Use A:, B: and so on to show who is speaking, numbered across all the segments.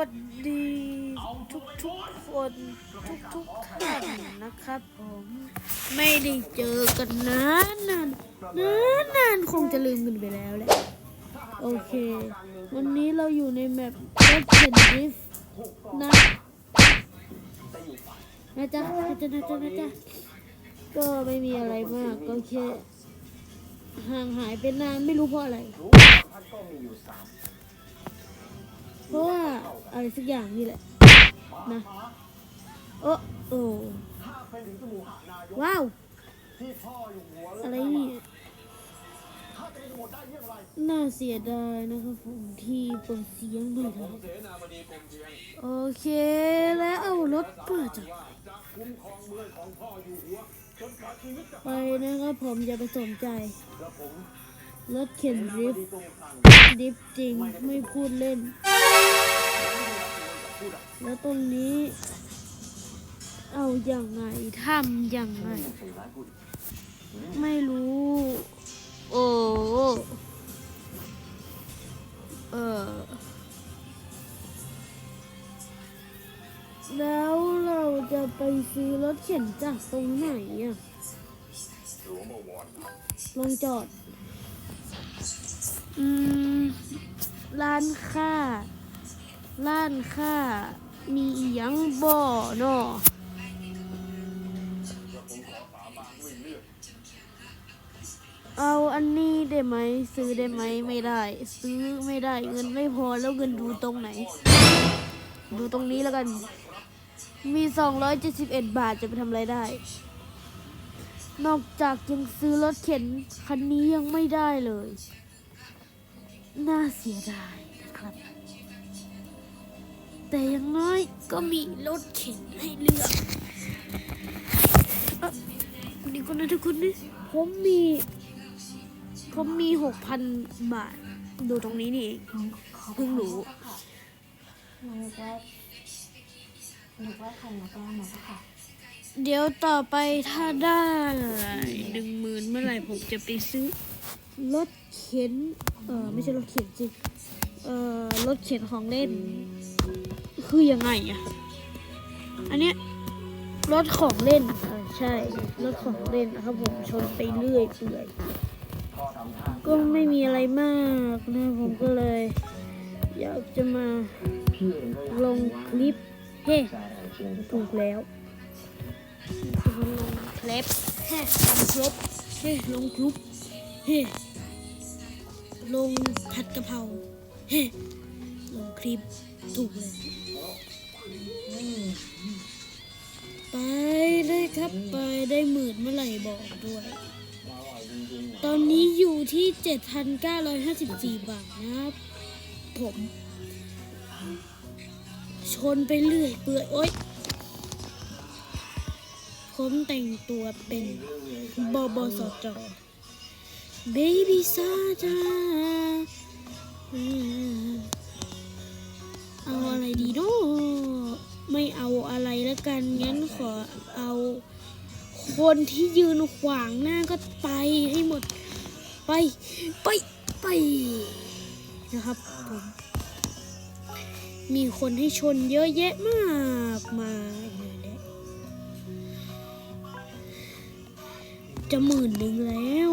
A: วัสดีทุกทุกๆคนทุกทุกๆท่านนะครับผมไม่ได้เจอกันนานนานนานนานคงจะลืมกันไปแล้วแหละโอเค วันนี้เราอยู่ในแมป Red Pen Rift นะนะจ๊ะนะจ๊ะนะจ๊ะนะจ๊ะก็ไม่มีอะไรมากก็แค่ห่างหายไปนานไม่รู้เพราะอะไร เพราะว่าอะไรสักอย่างนี่แหละนะโอ้โอ้ว้าวอะไรนี่น่าเสียดายนะครับผมที่เปิดเสียงไม่ได้โอเคแล้วเอารถเปิดจากไปนะครับผมอย่าไปสนใจ รถเข็นดริฟต์ดริฟต์จริงไม่พูดเล่น แล้วตรงนี้ เอาอย่างไงทำอย่างไง ไม่รู้ โอ้เออแล้วเราจะไปซื้อรถเข็นจากตรงไหนอะลงจอด อืมร้านค้าร้านค้ามีอีหยังบ่เนาะเอาอันนี้ได้ไหม ซื้อได้ไหมไม่ได้ ซื้อไม่ได้เงินไม่พอแล้วเงินดูตรงไหน ดูตรงนี้แล้วกัน มี 271 บาทจะไปทำอะไรได้ นอกจากยังซื้อรถเข็นคันนี้ยังไม่ได้เลย น่าเสียดายนะครับ แต่อย่างน้อยก็มีรถเข็นให้เลือกเอ่อนี่คนนะทุกคนนี่ผมมีผมมีหกพันบาท ดูตรงนี้นี่เองเพิ่งรู้
B: นึกว่านึกว่าใครมาแกล้งมาสักค่ะ
A: เดี๋ยวต่อไปถ้าได้หนึ่งหมื่นเมื่อไหร่ผมจะไปซื้อ รถเข็น เออไม่ใช่รถเข็นสิเออรถเข็นของเล่น คือยังไงอะ อันเนี้ยรถของเล่นเออใช่ รถของเล่นนะครับผมชนไปเรื่อยเปื่อย ก็ไม่มีอะไรมากนะผมก็เลย อยากจะมาลงคลิป เฮ้ถูกแล้วลงคลิปเฮ้ลงคลิปเฮ้ลงคลิป ฮ้ลงผัดกะเพราเฮ้ลงคลิปถูกเลยไปเลยครับไปได้หมื่นเมื่อไหร่บอกด้วย ตอนนี้อยู่ที่ 7,954 บาทนะครับ ผม ชนไปเรื่อยเปื่อยโอ๊ยผมแต่งตัวเป็นบอบสจเบบี้ซาจาเอาอะไรดีเนาะไม่เอาอะไรแล้วกัน งั้นขอเอา คนที่ยืนขวางหน้าก็ไปให้หมด ไป ไป ไป นะครับผมมีคนให้ชนเยอะแยะมากมายเลยแหละจะหมื่นหนึ่งแล้ว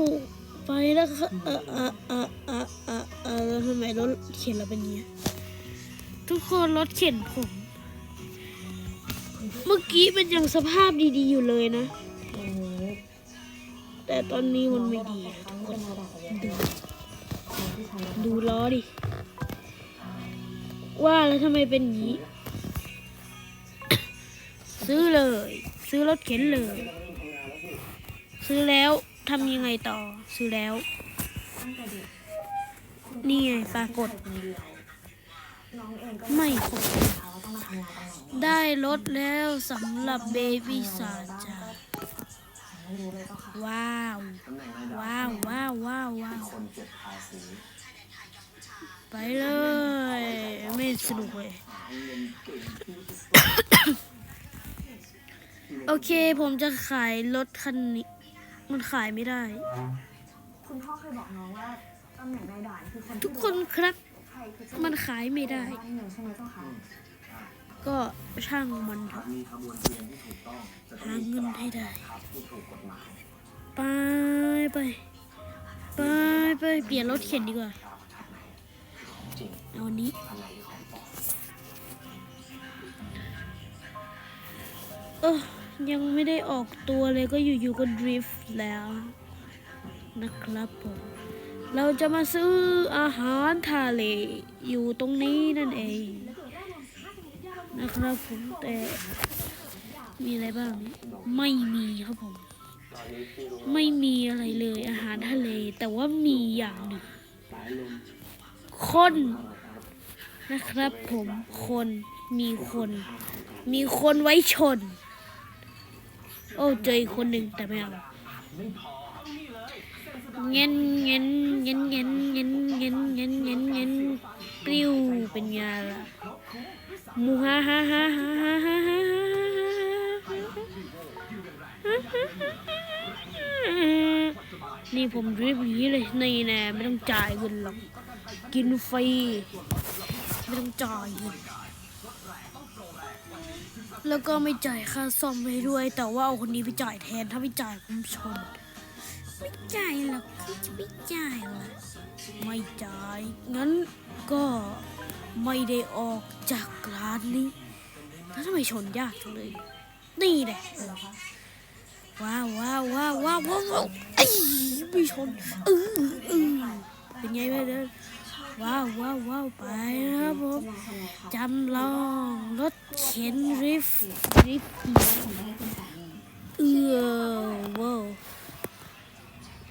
A: ไปแล้วค่ะเออเออเออเออเออเออทำไมรถเข็นเราเป็นอย่างเงี้ยทุกคนรถเข็นผมเมื่อกี้มันยังสภาพดีๆอยู่เลยนะ แต่ตอนนี้มันไม่ดีทุกคนดูดูล้อดิ ว่าแล้วทำไมเป็นอย่างนี้ ซื้อเลย ซื้อรถเข็นเลย ซื้อแล้ว ทำยังไงต่อซื้อแล้ว
B: เนี่
A: ไงปรากฏ ไม่ครบได้รถแล้วสำหรับเบบี้สาจา
B: ไม่รู้เลยก็ค่ะ
A: ว้าว ว้าว ว้าว ว้าว ว้าว ไปเลย ไม่สนุกเลย โอเคผมจะขายรถคันนี้ มันขายไม่ได้
B: คุณพ่อเคยบอกน้องว่าตำแหน่งนายด่านคือคน
A: ทุกคนครับ
B: ใครคือจะ
A: มันขายไม่ได้
B: ให้หนูใช่ไหมเจ้าค่ะ
A: ก็ช่างมันเถอะ
C: มีขบวนเทียนที่ถูกต้องจะ
A: หาเงินให้ได้
C: ครับที่ถูกกฎหมาย
A: ไปไปไปไปเปลี่ยนรถเข็นดีกว่า
C: จริง
A: เอาอันนี้
C: อะไรของปลอม
A: เออ ยังไม่ได้ออกตัวเลยก็อยู่ๆก็ดริฟต์แล้วนะครับผมเราจะมาซื้ออาหารทะเลอยู่ตรงนี้นั่นเอง นะครับผมแต่มีอะไรบ้าง ไม่มีครับผม ไม่มีอะไรเลยอาหารทะเล แต่ว่ามีอย่างหนึ่งคนนะครับผมคนมีคน มีคนไว้ชน โอ้เจออีกคนหนึ่งแต่ไม่เอาเงี้ยเงี้ยเงี้ยเงี้ยเงี้ยเงี้ยเงี้ยเงี้ยเงี้ยปลิวเป็นไงล่ะมูฮ่าฮ่าฮ่าฮ่าฮ่าฮ่าฮ่านี่ผมดริฟอย่างนี้เลยนี่แน่ไม่ต้องจ่ายเงินหรอกกินฟรีไม่ต้องจ่ายเงิน แล้วก็ไม่จ่ายค่าซ่อมให้ด้วย แต่ว่าเอาคนนี้ไปจ่ายแทนถ้าไม่จ่ายผมชน ไม่จ่ายหรอกจะไม่จ่ายหรอไม่จ่ายงั้นก็ไม่ได้ออกจากร้านนี้แล้วทำไมชนยากจังเลยนี่แหละว้าวว้าวว้าวว้าวว้าวไอ้ไม่ชนเออเออเป็นไงบ้างเด้อ ว้าวว้าวว้าวไปนะครับผมจำลองรถเข็นริฟริฟเออว้าว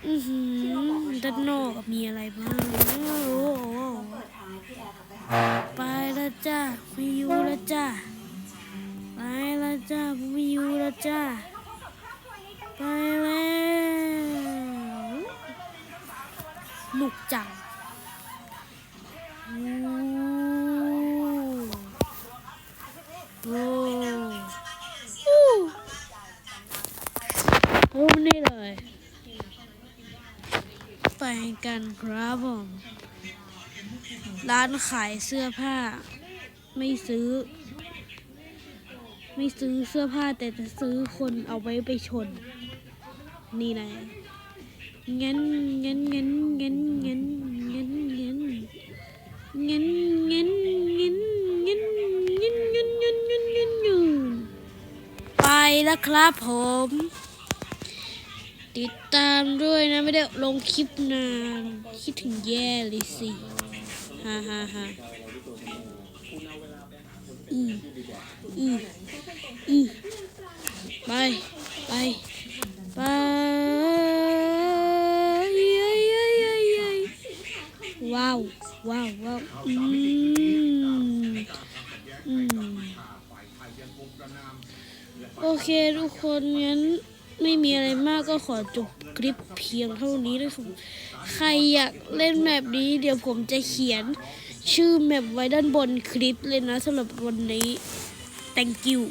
A: อือหือด้านนอกมีอะไรบ้างโอ้โหไปแล้วจ้าไม่อยู่แล้วจ้าไปแล้วจ้าไม่อยู่แล้วจ้าไปแล้วหนุกจัง ไปกันครับผม ร้านขายเสื้อผ้า ไม่ซื้อ ไม่ซื้อเสื้อผ้าแต่จะซื้อคนเอาไว้ไปชน นี่นะงั้นงั้นงั้นงั้นงั้นงั้นงั้นเงินเงินเงินเงินเงินเงินเงินเงินเงินเงินไปแล้วครับผม ติดตามด้วยนะ ไม่ได้ลงคลิปนาน คิดถึงแย่เลยสิฮ่าฮ่าฮ่าอืออืออือไป ไป ไปเย้ยเย้ยเย้ยเย้ว้าวว้าวว้าวอืมอืมโอเค ทุกคนงั้น ไม่มีอะไรมากก็ขอจบคลิปเพียงเท่านี้นะครับใครอยากเล่นแมปนี้เดี๋ยวผมจะเขียนชื่อแมปไว้ด้านบนคลิปเลยนะสำหรับวันนี้ thank you